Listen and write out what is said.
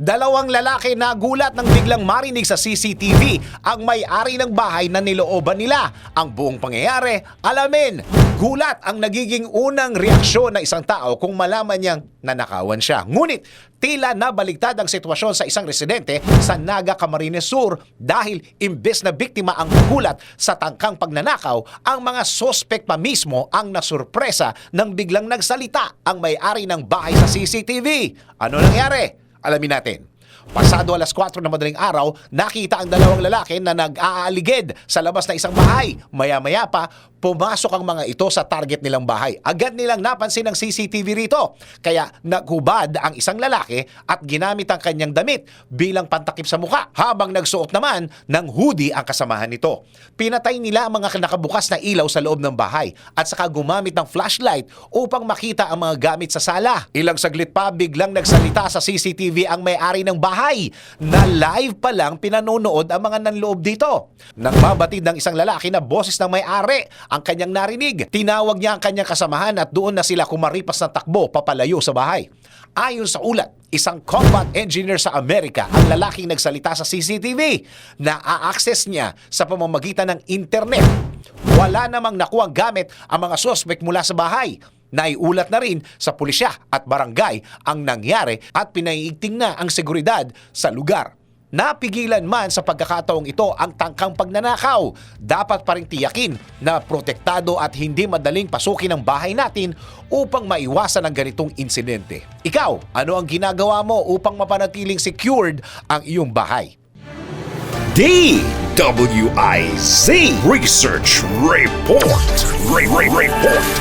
Dalawang lalaki na gulat nang biglang marinig sa CCTV ang may-ari ng bahay na nilooban nila. Ang buong pangyayari, alamin. Gulat ang nagiging unang reaksyon ng isang tao kung malaman niyang nanakawan siya. Ngunit, tila nabaligtad ang sitwasyon sa isang residente sa Naga Camarines Sur dahil imbes na biktima ang gulat sa tangkang pagnanakaw, ang mga sospek pa mismo ang nasurpresa nang biglang nagsalita ang may-ari ng bahay sa CCTV. Ano nangyari? Alamin natin. Pasado alas 4 na madaling araw, nakita ang dalawang lalaki na nag-aaligid sa labas na isang bahay. Maya-maya pa, pumasok ang mga ito sa target nilang bahay. Agad nilang napansin ang CCTV rito. Kaya naghubad ang isang lalaki at ginamit ang kanyang damit bilang pantakip sa muka habang nagsuot naman ng hoodie ang kasamahan nito. Pinatay nila ang mga nakabukas na ilaw sa loob ng bahay at saka gumamit ng flashlight upang makita ang mga gamit sa sala. Ilang saglit pa biglang nagsalita sa CCTV ang may-ari ng bahay na live pa lang pinanonood ang mga nanloob dito. Nang mabatid ng isang lalaki na boses ng may-ari ang kanyang narinig, tinawag niya ang kanyang kasamahan at doon na sila kumaripas ng takbo papalayo sa bahay. Ayon sa ulat, isang combat engineer sa Amerika ang lalaking nagsalita sa CCTV na a-access niya sa pamamagitan ng internet. Wala namang nakuwang gamit ang mga suspect mula sa bahay. Naiulat na rin sa pulisya at barangay ang nangyari at pinaiigting na ang seguridad sa lugar. Napigilan man sa pagkakataong ito ang tangkang pagnanakaw. Dapat pa rin tiyakin na protektado at hindi madaling pasukin ang bahay natin upang maiwasan ang ganitong insidente. Ikaw, ano ang ginagawa mo upang mapanatiling secured ang iyong bahay? DWIZ Research Report. Re- Re- Report.